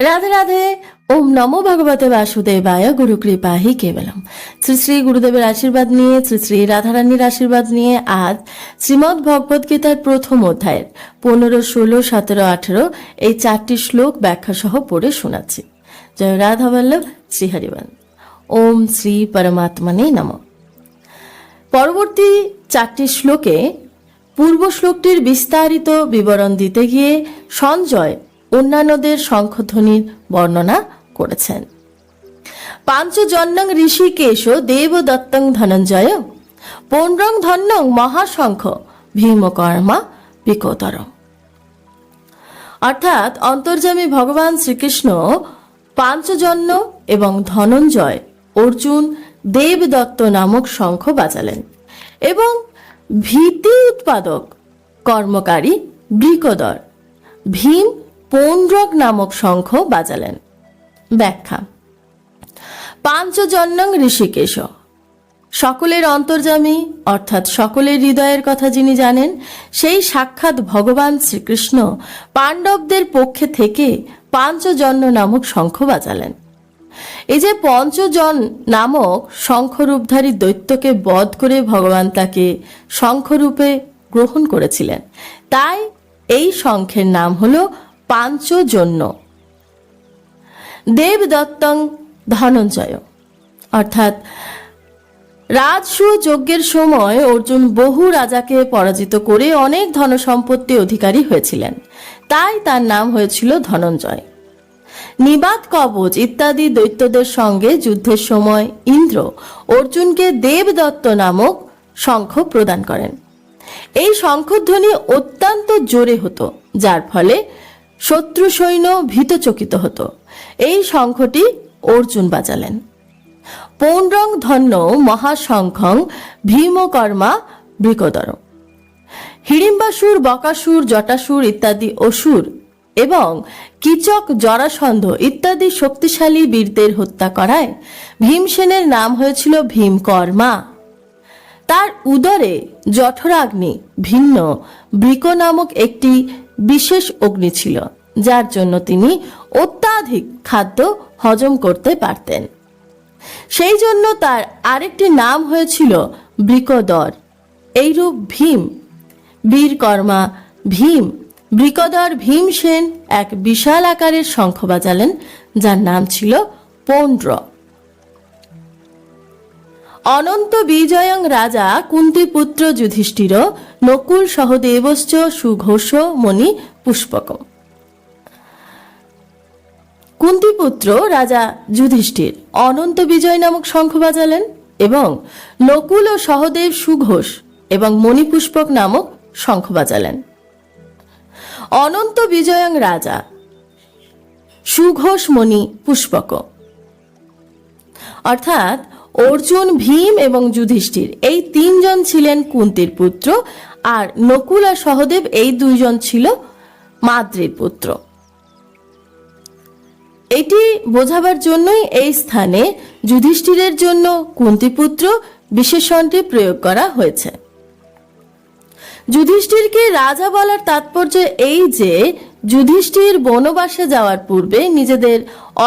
রাধে রাধে। ওম নমো ভগবতে বাসুদেবায় গুরু কৃপা হি কেবলম। শ্রী শ্রী গুরুদেবের আশীর্বাদ নিয়ে, শ্রী শ্রী রাধারানীর আশীর্বাদ নিয়ে আজ শ্রীমদ্ ভগবদ গীতার প্রথম অধ্যায়ের পনেরো, ষোলো, সতেরো, আঠেরো এই চারটি শ্লোক ব্যাখ্যা সহ পড়ে শোনাচ্ছি। জয় রাধা বল্লভ শ্রীহরিবন ওম শ্রী পরমাত্মনে নম। পরবর্তী চারটি শ্লোকে পূর্ব শ্লোকটির বিস্তারিত বিবরণ দিতে গিয়ে সঞ্জয় অন্যান্যদের শঙ্খধ্বনির বর্ণনা করেছেন। পাঞ্চজন্যং ঋষিকেশ দেবদত্তং ধনঞ্জয়, পৌণ্ড্রং ধন্যং মহাশঙ্খ ভীমকর্মা বিকতর। অর্থাৎ অন্তর্যামী ভগবান শ্রীকৃষ্ণ পাঞ্চজন্য এবং ধনঞ্জয় অর্জুন দেবদত্ত নামক শঙ্খ বাজালেন এবং ভীতি উৎপাদক কর্মকারী বৃকদর ভীম পৌণ্ড্রক নামক শঙ্খ বাজালেন। ব্যাখ্যা। পাঞ্চজন্যং ঋষিকেশ। সকলের অন্তর্যামী, অর্থাৎ সকলের হৃদয়ের কথা যিনি জানেন, সেই সাক্ষাৎ ভগবান শ্রীকৃষ্ণ পাণ্ডবদের পক্ষে থেকে পাঞ্চজন্য নামক শঙ্খ বাজালেন। এই যে পঞ্চজন নামক শঙ্খরূপধারী দৈত্যকে বধ করে ভগবান তাকে শঙ্খরূপে গ্রহণ করেছিলেন, তাই এই শঙ্খের নাম হল পাঞ্চজন্য। দেবদত্তং ধনঞ্জয়। অর্থাৎ রাজসু যজ্ঞের সময় অর্জুন বহু রাজাকে পরাজিত করে অনেক ধনসম্পত্তি অধিকারী হয়েছিলেন। তাই তার নাম হয়েছিল ধনঞ্জয়। নিবাত কবচ ইত্যাদি দৈত্যদের সঙ্গে যুদ্ধের সময় ইন্দ্র অর্জুনকে দেবদত্ত নামক শঙ্খ প্রদান করেন। এই শঙ্খধ্বনি অত্যন্ত জোরে হতো, যার ফলে শত্রু সৈন্য ভীতচকিত হতো। এই শঙ্খটি অর্জুন বাজালেন। পৌণ্ড্রং ধন্য মহাশঙ্খং ভীমকর্মা বৃকদর। হিড়িম্বাসুর, বকাসুর, জটাসুর ইত্যাদি অসুর এবং কিচক, জরাসন্ধ ইত্যাদি শক্তিশালী বীরদের হত্যা করায় ভীমসেনের নাম হয়েছিল ভীমকর্মা। তার উদরে জঠরাগ্নি ভিন্ন বৃক নামক একটি বিশেষ অগ্নি ছিল। যার জন্য তিনি অত্যাধিক খাদ্য হজম করতে পারতেন। সেই জন্য তার আরেকটি নাম হয়েছিল বৃকদর। এইরূপ ভীম, বীরকর্মা ভীম, বৃকদর ভীমসেন এক বিশাল আকারের শঙ্খ বাজালেন, যার নাম ছিল পৌণ্ড্র অনন্ত বিজয়ং রাজা কুন্তিপুত্র যুধিষ্ঠির, নকুল সহদেবশ্চ সুঘোষ মণি পুষ্পকম। কুন্তিপুত্র রাজা যুধিষ্ঠির অনন্ত বিজয় নামক শঙ্খ বাজালেন এবং নকুল ও সহদেব সুঘোষ এবং মণিপুষ্পক নামক শঙ্খ বাজালেন। অনন্ত বিজয়ং রাজা, সুঘোষ মণি পুষ্পক। অর্থাৎ অর্জুন, ভীম এবং যুধিষ্ঠির এই তিনজন ছিলেন কুন্তির পুত্র আর নকুল আর সহদেব এই দুইজন ছিল মাদ্রির পুত্র। বোঝাবার জন্যই এই স্থানে যুধিষ্ঠিরের জন্য কুন্তিপুত্র বিশেষণটি প্রয়োগ করা হয়েছে। যুধিষ্ঠিরকে রাজা বলার তাৎপর্য এই যে, যুধিষ্ঠির বনবাসে যাওয়ার পূর্বে নিজেদের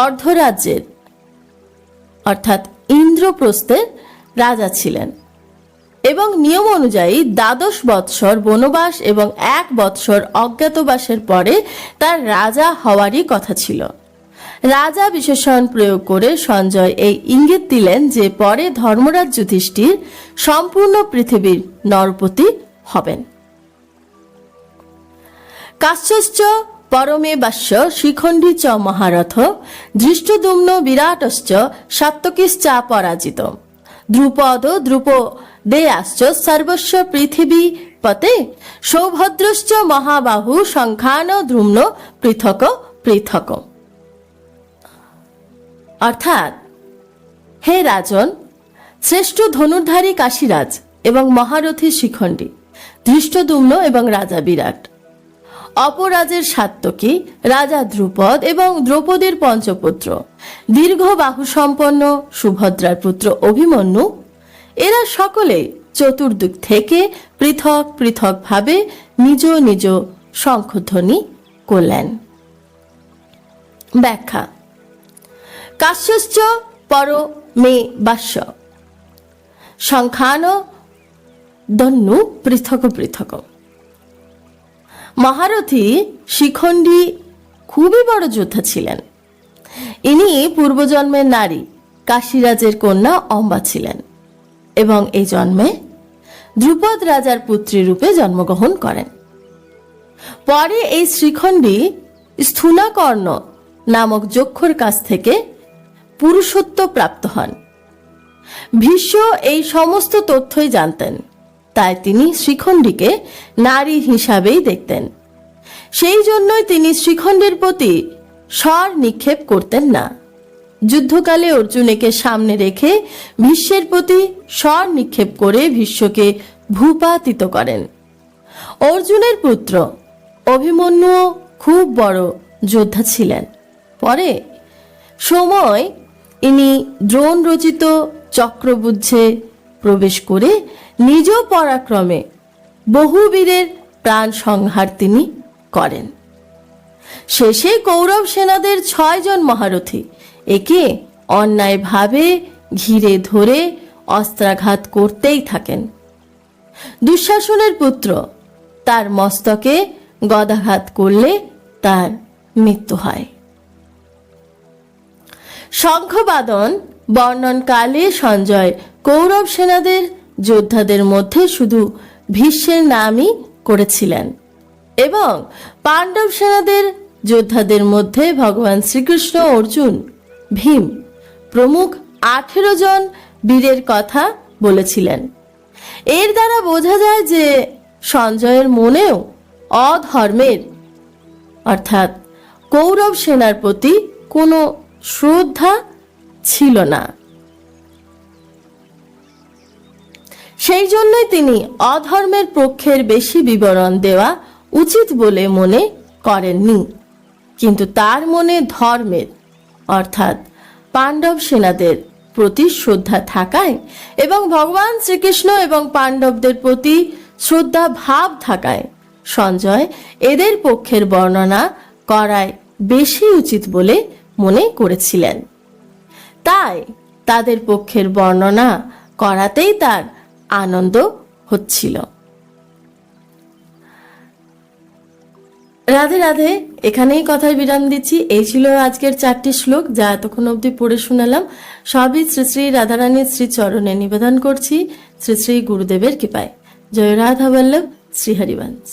অর্ধরাজ্যের, অর্থাৎ ইন্দ্রপ্রস্থের রাজা ছিলেন এবং নিয়ম অনুযায়ী দ্বাদশ বৎসর বনবাস এবং এক বৎসর অজ্ঞাতবাসের পরে তার রাজা হওয়ারই কথা ছিল। রাজা বিশেষণ প্রয়োগ করে সঞ্জয় এই ইঙ্গিত দিলেন যে পরে ধর্মরাজ যুধিষ্ঠির সম্পূর্ণ পৃথিবীর নরপতি হবেন। কাশ্যশ্চ পরমে বাস্য শিখণ্ডী চ মহারথ ধৃষ্টদুম্ন বিরাটশ্চ সাত্তকিশ্চা পরাজিত। দ্রুপদ দ্রুপ দেয়াশ্চ সর্বস্ব পৃথিবী পতে সৌভদ্রশ্চ মহাবাহু সংখ্যান দ্রুম্ন পৃথক পৃথক। অর্থাৎ, হে রাজন শ্রেষ্ঠ ধনুর্ধারী কাশীরাজ এবং মহারথী শিখণ্ডী, ধৃষ্টদুম্ন এবং রাজা বিরাট। অপরাজের সাত্তকী রাজা ধ্রুপদ এবং দ্রৌপদীর পঞ্চপুত্র, দীর্ঘ বাহু সম্পন্ন সুভদ্রার পুত্র অভিমন্যু, এরা সকলে চতুর্দিক থেকে পৃথক পৃথকভাবে নিজ নিজ শঙ্খধ্বনি করলেন। ব্যাখ্যা কাশ্যশ্চ পর মে বাস্য সংখ্যান দন্নু পৃথক পৃথক। মহারথী শিখণ্ডী খুবই বড় যোদ্ধা ছিলেন। ইনি পূর্বজন্মের নারী, কাশীরাজের কন্যা অম্বা ছিলেন এবং এই জন্মে ধ্রুপদ রাজার পুত্রী রূপে জন্মগ্রহণ করেন। পরে এই শ্রীখণ্ডী স্থূনাকর্ণ নামক যক্ষর কাছ থেকে পুরুষত্ব প্রাপ্ত হন। ভীষ্ম এই সমস্ত তথ্যই জানতেন। তাই তিনি শ্রীখণ্ডীকে নারী হিসাবেই দেখতেন। সেই জন্যই তিনি শ্রীখণ্ডের প্রতি স্বর নিক্ষেপ করতেন না। যুদ্ধকালে অর্জুনেকে সামনে রেখে ভীষ্মের প্রতি স্বর নিক্ষেপ করে ভীষ্মকে ভূপাতিত করেন। অর্জুনের পুত্র অভিমন্যুও খুব বড় যোদ্ধা ছিলেন। পরে সময় ইনি দ্রোণ রচিত চক্রবুদ্ধে প্রবেশ করে নিজ পরাক্রমে বহু বীরের প্রাণ সংহার তিনি করেন। শেষে কৌরব সেনাদের ছয়জন মহারথী একে অন্যায়ভাবে ঘিরে ধরে অস্ত্রাঘাত করতেই থাকেন। দুঃশাসনের পুত্র তার মস্তকে গদাঘাত করলে তার মৃত্যু হয়। শঙ্খবাদন, বর্ণনকালে সঞ্জয়, কৌরব সেনাদের যোদ্ধাদের মধ্যে শুধু ভীষ্মের নামই করেছিলেন। এবং পাণ্ডব সেনাদের যোদ্ধাদের মধ্যে ভগবান শ্রীকৃষ্ণ, অর্জুন, ভীম প্রমুখ আঠেরো জন বীরের কথা বলেছিলেন। এর দ্বারা বোঝা যায় যে সঞ্জয়ের মনেও অধর্মের, অর্থাৎ কৌরব সেনার প্রতি কোনো শ্রদ্ধা ছিল না। সেই জন্যই তিনি অধর্মের পক্ষের বেশি বিবরণ দেওয়া উচিত বলে মনে করেননি। কিন্তু তার মনে ধর্মের, অর্থাৎ পাণ্ডব সেনাদের প্রতি শ্রদ্ধা থাকায় এবং ভগবান শ্রীকৃষ্ণ এবং পাণ্ডবদের প্রতি শ্রদ্ধা ভাব থাকায় সঞ্জয় এদের পক্ষের বর্ণনা করায় বেশি উচিত বলে মনে করেছিলেন। তাই তাদের পক্ষের বর্ণনা করাতেই তার আনন্দ হচ্ছিল। রাধে রাধে, এখানেই কথায় বিরাম দিচ্ছি। এই ছিল আজকের চারটি শ্লোক, যা এতক্ষণ অবধি পড়ে শোনালাম। সবই শ্রী শ্রী রাধারানীর শ্রী চরণে নিবেদন করছি। শ্রী শ্রী গুরুদেবের কৃপায়। জয় রাধা বল্লভ শ্রী হরিবংশ